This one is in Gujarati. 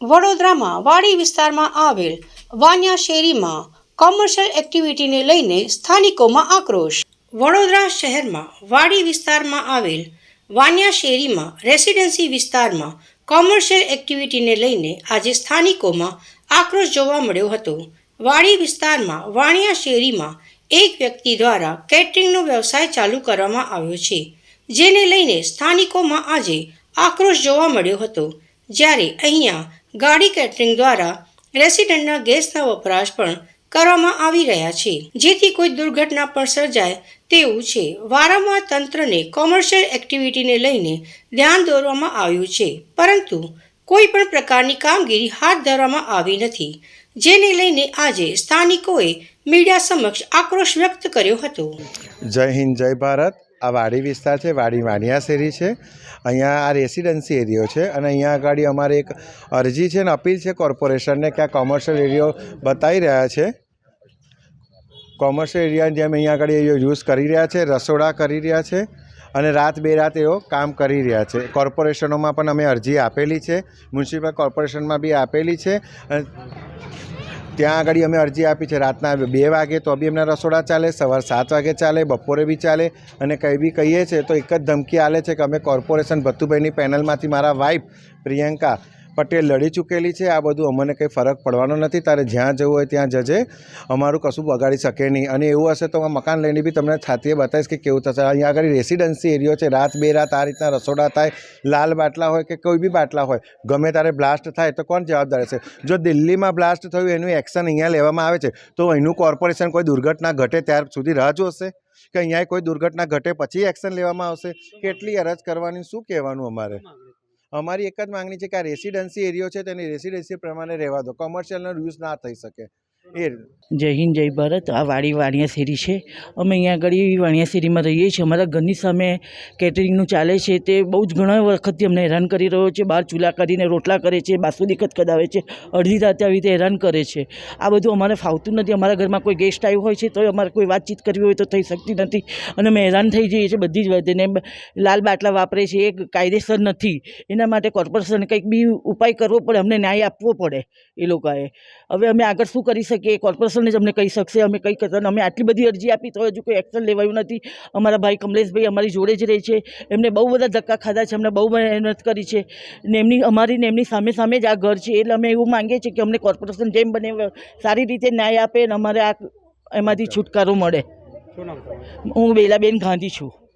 વડોદરામાં વાડી વિસ્તારમાં આવેલ વાન્યા શેરીમાં કોમર્શિયલ એક્ટિવિટીને લઈને સ્થાનિકોમાં આક્રોશ. વડોદરા શહેરમાં વાડી વિસ્તારમાં આવેલ વાન્યા શેરીમાં રેસિડેન્સી વિસ્તારમાં કોમર્શિયલ એક્ટિવિટીને લઈને આજે સ્થાનિકોમાં આક્રોશ જોવા મળ્યો હતો. વાડી વિસ્તારમાં વાણિયા શેરીમાં એક વ્યક્તિ દ્વારા કેટરિંગનો વ્યવસાય ચાલુ કરવામાં આવ્યો છે, જેને લઈને સ્થાનિકોમાં આજે આક્રોશ જોવા મળ્યો હતો. જ્યારે અહીંયા ગાડી કેટરિંગ દ્વારા રેસિડેન્ટના ગેસના વપરાશ પણ કરવામાં આવી રહ્યા છે. જેથી કોઈ દુર્ઘટના પણ સર્જાય તેવું છે. વારંવાર તંત્રને કોમર્શિયલ એક્ટિવિટીને લઈને ધ્યાન દોરવામાં આવ્યું છે. પરંતુ કોઈ પણ પ્રકારની કામગીરી હાથ ધરવામાં આવી નથી. જેને લઈને આજે સ્થાનિકોએ મીડિયા સમક્ષ આક્રોશ વ્યક્ત કર્યો હતો. જય હિન્દ, જય ભારત. આ વાડી વિસ્તાર છે, વાડી વાણિયા શેરી છે. અહીંયા આ રેસિડન્સી એરિયો છે અને અહીંયા આગળ અમારે એક અરજી છે ને અપીલ છે કોર્પોરેશનને કે આ કોમર્શિયલ એરિયો બતાવી રહ્યા છે. કોમર્શિયલ એરિયાની જેમ અહીંયા આગળ એ યુઝ કરી રહ્યા છે, રસોડા કરી રહ્યા છે અને રાત બે રાત એઓ કામ કરી રહ્યા છે. કોર્પોરેશનોમાં પણ અમે અરજી આપેલી છે, મ્યુનિસિપલ કોર્પોરેશનમાં બી આપેલી છે અને ત્યાં આગળ અમે અરજી આપી છે. રાતના બે વાગે તો બી એમના રસોડા ચાલે, સવાર સાત વાગે ચાલે, બપોરે બી ચાલે અને કંઈ બી કહીએ છીએ તો એક જ ધમકી આલે છે કે અમે કોર્પોરેશન ભત્તુભાઈની પેનલમાંથી મારા વાઈફ પ્રિયંકા પટેલ લડી ચૂકેલી છે. આ બધું અમને કંઈ ફરક પડવાનો નથી. તારે જ્યાં જવું હોય ત્યાં જજે. અમારું કશું બગાડી શકે નહીં. અને એવું હશે તો મકાન લઈને બી તમને છાતીએ બતાવીશ કે કેવું થશે. અહીંયા આગળ રેસિડન્સી એરિયો છે. રાત બે રાત આ રીતના રસોડા થાય. લાલ બાટલા હોય કે કોઈ બી બાટલા હોય. ગમે ત્યારે બ્લાસ્ટ થાય તો કોણ જવાબદાર છે જો દિલ્હીમાં બ્લાસ્ટ થયું, એનું એક્શન અહીંયા લેવામાં આવે છે, તો અહીંનું કોર્પોરેશન કોઈ દુર્ઘટના ઘટે ત્યાર સુધી રાહ જોશે? કે અહીંયા કોઈ દુર્ઘટના ઘટે પછી એક્શન લેવામાં આવશે? કેટલી અરજ કરવાની? શું કહેવાનું અમારે? અમારી એક જ માંગણી છે કે આ રેસિડન્સી એરિયો છે તેની રેસિડન્સી પ્રમાણે રહેવા દો. કોમર્શિયલનો યુઝ ના થઈ શકે. જય હિન્દ, જય ભારત. આ વાડી વાણિયા શેરી છે. અમે અહીંયા આગળ વાણિયા શેરીમાં રહીએ છીએ. અમારા ઘરની સામે કેટરિંગનું ચાલે છે. તે બહુ જ ઘણા વખતથી અમને હેરાન કરી રહ્યો છે. બહાર ચૂલા કરીને રોટલા કરે છે, બાસુદી કદાવે છે. અડધી રાતે આવી રીતે હેરાન કરે છે. આ બધું અમારે ફાવતું નથી. અમારા ઘરમાં કોઈ ગેસ્ટ આવ્યો હોય છે તો અમારે કોઈ વાતચીત કરવી હોય તો થઈ શકતી નથી. અને અમે હેરાન થઈ જઈએ છીએ બધી જ વાતને લાલ બાટલા વાપરે છે. એ કાયદેસર નથી. એના માટે કોર્પોરેશને કંઈક બી ઉપાય કરવો પડે. અમને ન્યાય આપવો પડે એ લોકોએ. હવે અમે આગળ શું કરી શકીએ? કોર્પોરેશનને જ અમને કહી શકશે અમે કંઈ કરતા અમે આટલી બધી અરજી આપી તો હજુ કોઈ એક્શન લેવાયું નથી. અમારા ભાઈ કમલેશભાઈ અમારી જોડે જ રહે છે. એમને બહુ બધા ધક્કા ખાધા છે અમને બહુ મહેનત કરી છે. ને એમની અમારી ને એમની સામે સામે જ આ ઘર છે. એટલે અમે એવું માંગીએ છીએ કે અમને કોર્પોરેશન જેમ બને સારી રીતે ન્યાય આપે અને અમારે આ એમાંથી છુટકારો મળે. હું બેલાબેન ગાંધી છું.